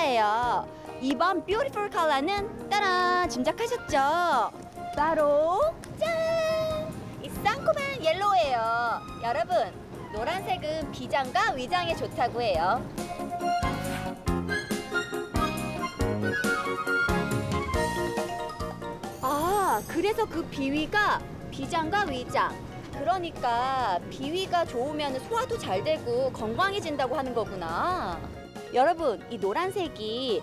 클라라예요. 이번 뷰티풀 컬러는 따란 짐작하셨죠? 바로 짠! 이 상콤한 옐로우예요. 여러분, 노란색은 비장과 위장에 좋다고 해요. 아, 그래서 그 비위가 비장과 위장. 그러니까 비위가 좋으면 소화도 잘 되고 건강해진다고 하는 거구나. 여러분, 이 노란색이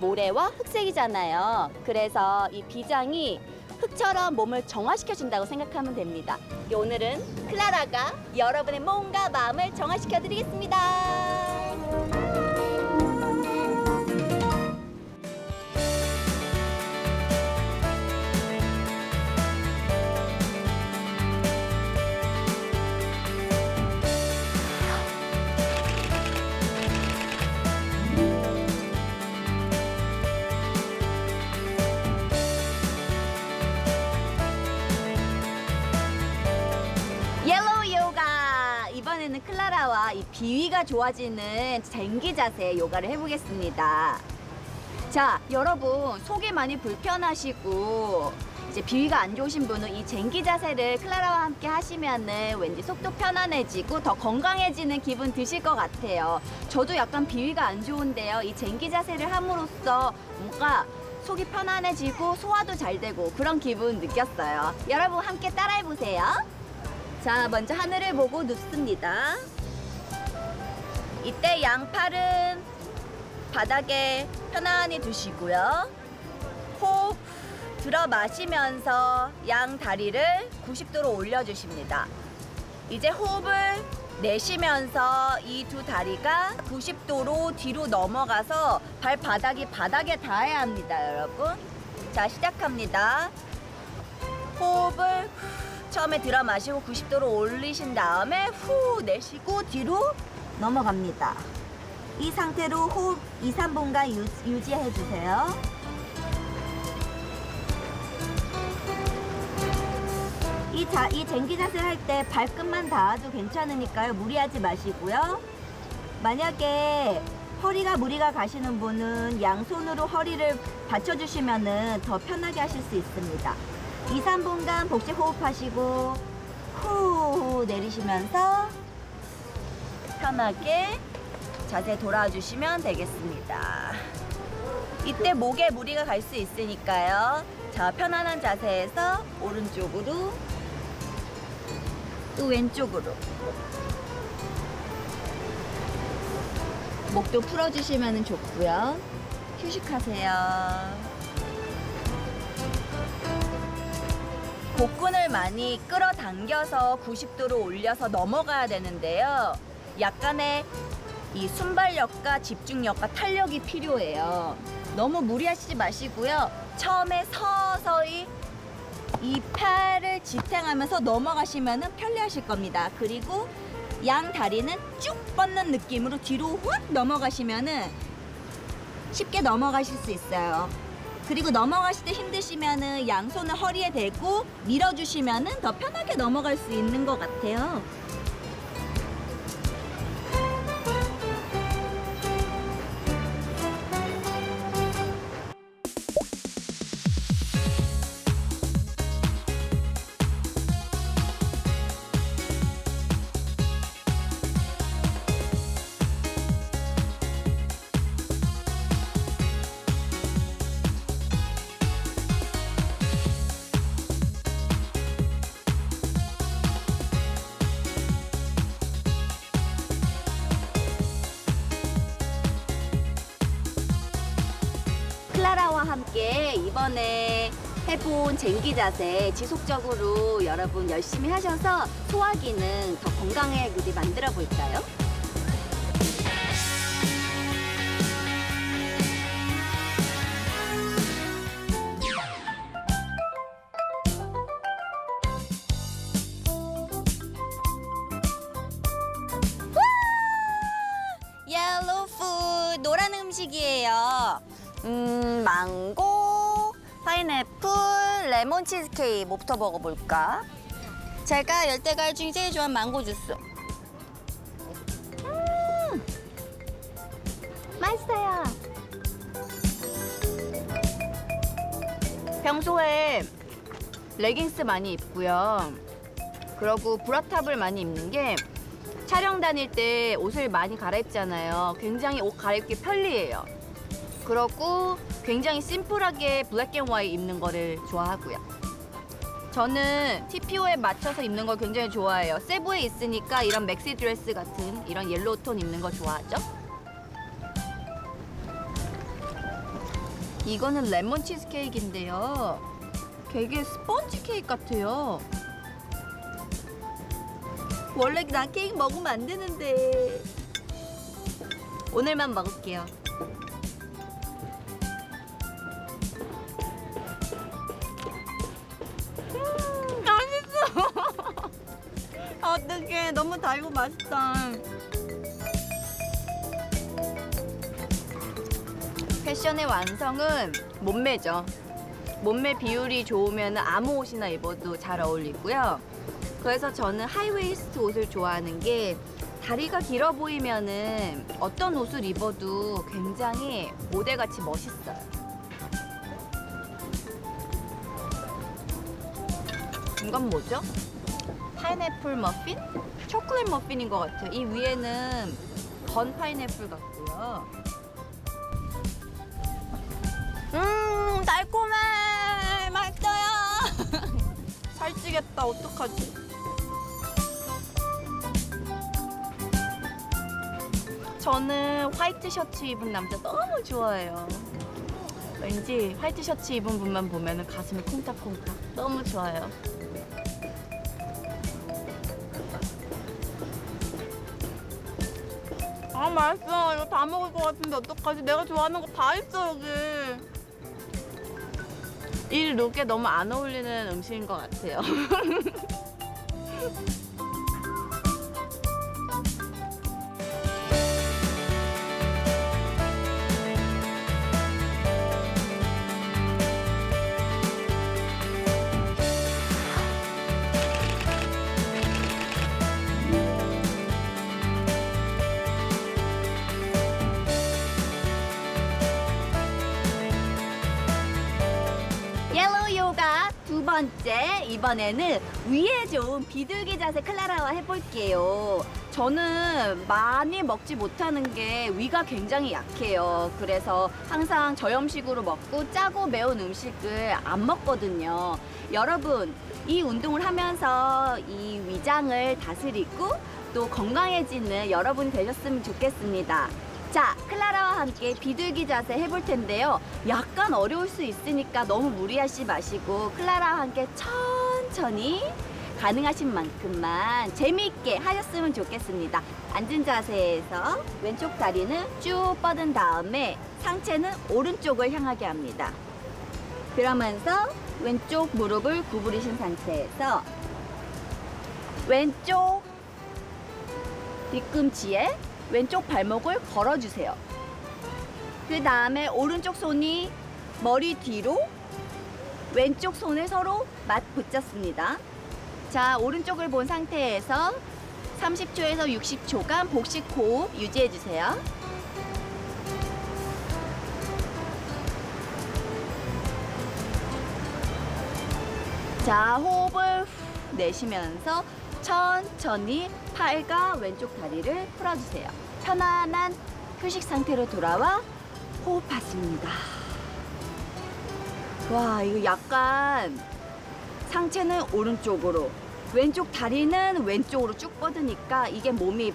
모래와 흑색이잖아요. 그래서 이 비장이 흙처럼 몸을 정화시켜 준다고 생각하면 됩니다. 오늘은 클라라가 여러분의 몸과 마음을 정화시켜 드리겠습니다. 이 비위가 좋아지는 쟁기 자세 요가를 해보겠습니다. 자, 여러분 속이 많이 불편하시고 이제 비위가 안 좋으신 분은 이 쟁기 자세를 클라라와 함께 하시면은 왠지 속도 편안해지고 더 건강해지는 기분 드실 것 같아요. 저도 약간 비위가 안 좋은데요. 이 쟁기 자세를 함으로써 뭔가 속이 편안해지고 소화도 잘 되고 그런 기분 느꼈어요. 여러분 함께 따라해 보세요. 자, 먼저 하늘을 보고 눕습니다. 이때 양팔은 바닥에 편안히 두시고요. 호흡 들어 마시면서 양 다리를 90도로 올려주십니다. 이제 호흡을 내쉬면서 이 두 다리가 90도로 뒤로 넘어가서 발바닥이 바닥에 닿아야 합니다, 여러분. 자, 시작합니다. 호흡을 처음에 들어 마시고 90도로 올리신 다음에 후 내쉬고 뒤로 넘어갑니다. 이 상태로 호흡 2, 3분간 유, 유지해 주세요. 이, 자, 이 쟁기 자세를 할때 발끝만 닿아도 괜찮으니까요. 무리하지 마시고요. 만약에 허리가 무리가 가시는 분은 양손으로 허리를 받쳐주시면 더 편하게 하실 수 있습니다. 2, 3분간 복식 호흡하시고 후 내리시면서 편하게 자세 돌아주시면 되겠습니다. 이때 목에 무리가 갈 수 있으니까요. 자, 편안한 자세에서 오른쪽으로 또 왼쪽으로 목도 풀어주시면 좋고요. 휴식하세요. 복근을 많이 끌어당겨서 90도로 올려서 넘어가야 되는데요. 약간의 이 순발력과 집중력과 탄력이 필요해요. 너무 무리하시지 마시고요. 처음에 서서히 이 팔을 지탱하면서 넘어가시면 편리하실 겁니다. 그리고 양 다리는 쭉 뻗는 느낌으로 뒤로 확 넘어가시면 쉽게 넘어가실 수 있어요. 그리고 넘어가실 때 힘드시면은 양손을 허리에 대고 밀어주시면은 더 편하게 넘어갈 수 있는 것 같아요. 함께 이번에 해본 쟁기 자세 지속적으로 여러분 열심히 하셔서 소화 기능 더 건강하게 만들어 볼까요? 음, 망고, 파인애플, 레몬 치즈케이크 뭐부터 먹어볼까? 제가 열대과일 중에 제일 좋아하는 망고 주스. 음, 맛있어요. 평소에 레깅스 많이 입고요. 그러고 브라탑을 많이 입는 게 촬영 다닐 때 옷을 많이 갈아입잖아요. 굉장히 옷 갈아입기 편리해요. 그러고 굉장히 심플하게 블랙 앤 화이트 입는 거를 좋아하고요. 저는 TPO에 맞춰서 입는 걸 굉장히 좋아해요. 세부에 있으니까 이런 맥시 드레스 같은 이런 옐로우 톤 입는 거 좋아하죠. 이거는 레몬 치즈 케이크인데요. 되게 스펀지 케이크 같아요. 원래 난 케이크 먹으면 안 되는데. 오늘만 먹을게요. 너무 달고 맛있다. 패션의 완성은 몸매죠. 몸매 비율이 좋으면 아무 옷이나 입어도 잘 어울리고요. 그래서 저는 하이웨이스트 옷을 좋아하는 게 다리가 길어 보이면은 어떤 옷을 입어도 굉장히 모델같이 멋있어요. 이건 뭐죠? 파인애플 머핀? 초콜릿 머핀인 것 같아요. 이 위에는 건 파인애플 같고요. 음 달콤해. 맛있어요. 살찌겠다. 어떡하지? 저는 화이트 셔츠 입은 남자 너무 좋아해요. 왠지 화이트 셔츠 입은 분만 보면 가슴이 콩닥콩닥 너무 좋아요 아 맛있어. 이거 다 먹을 것 같은데 어떡하지? 내가 좋아하는 거 다 있어 여기. 이 룩에 너무 안 어울리는 음식인 것 같아요 번째 이번에는 위에 좋은 비둘기 자세 클라라와 해볼게요. 저는 많이 먹지 못하는 게 위가 굉장히 약해요. 그래서 항상 저염식으로 먹고 짜고 매운 음식을 안 먹거든요. 여러분 이 운동을 하면서 이 위장을 다스리고 또 건강해지는 여러분이 되셨으면 좋겠습니다. 자, 클라라와 함께 비둘기 자세 해볼 텐데요. 약간 어려울 수 있으니까 너무 무리하지 마시고 클라라와 함께 천천히 가능하신 만큼만 재미있게 하셨으면 좋겠습니다. 앉은 자세에서 왼쪽 다리는 쭉 뻗은 다음에 상체는 오른쪽을 향하게 합니다. 그러면서 왼쪽 무릎을 구부리신 상태에서 왼쪽 뒤꿈치에 왼쪽 발목을 걸어주세요. 그 다음에 오른쪽 손이 머리 뒤로 왼쪽 손을 서로 맞 붙잡습니다. 자, 오른쪽을 본 상태에서 30초에서 60초간 복식 호흡 유지해 주세요. 자, 호흡을 후 내쉬면서 천천히 팔과 왼쪽 다리를 풀어주세요. 편안한 휴식 상태로 돌아와 호흡하십니다. 와, 이거 약간 상체는 오른쪽으로, 왼쪽 다리는 왼쪽으로 쭉 뻗으니까 이게 몸이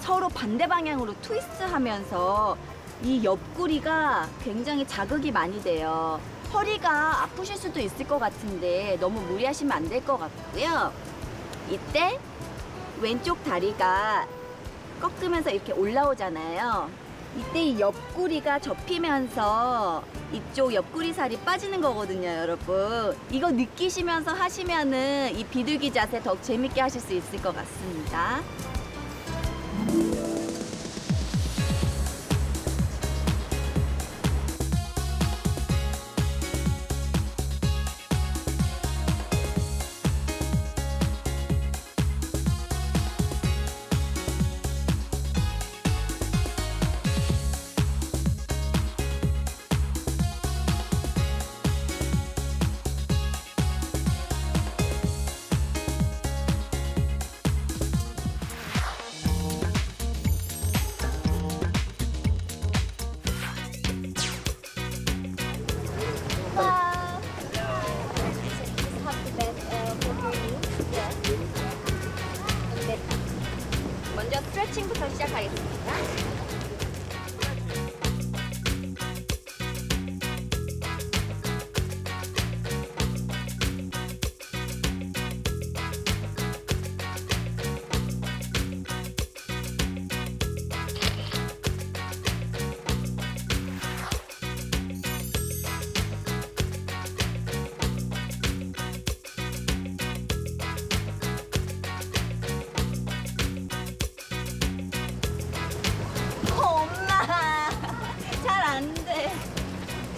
서로 반대 방향으로 트위스트 하면서 이 옆구리가 굉장히 자극이 많이 돼요. 허리가 아프실 수도 있을 것 같은데 너무 무리하시면 안 될 것 같고요. 이때 왼쪽 다리가 꺾으면서 이렇게 올라오잖아요. 이때 이 옆구리가 접히면서 이쪽 옆구리 살이 빠지는 거거든요, 여러분. 이거 느끼시면서 하시면은 이 비둘기 자세 더 재밌게 하실 수 있을 것 같습니다.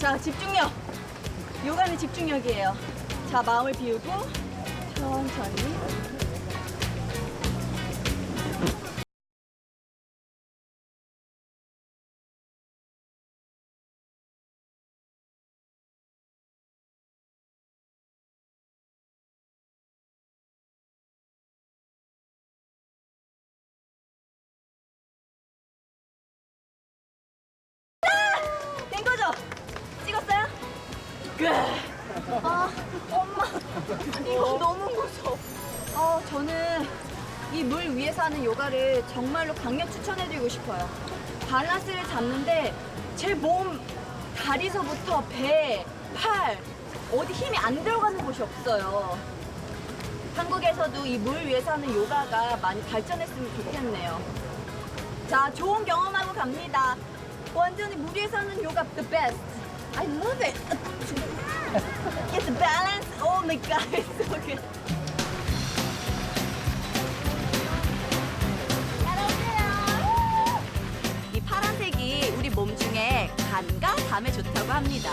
자 집중력. 요가는 집중력이에요. 자 마음을 비우고 천천히. 아, 엄마. 이거 너무 무서워. 어, 저는 이 물 위에서 하는 요가를 정말로 강력 추천해드리고 싶어요. 밸런스를 잡는데 제 몸 다리서부터 배, 팔, 어디 힘이 안 들어가는 곳이 없어요. 한국에서도 이 물 위에서 하는 요가가 많이 발전했으면 좋겠네요. 자, 좋은 경험하고 갑니다. 완전히 물 위에서 하는 요가 the best. I love it. Get the balance. Oh my god, it's so good. 이 파란색이 우리 몸 중에 간과 담에 좋다고 합니다.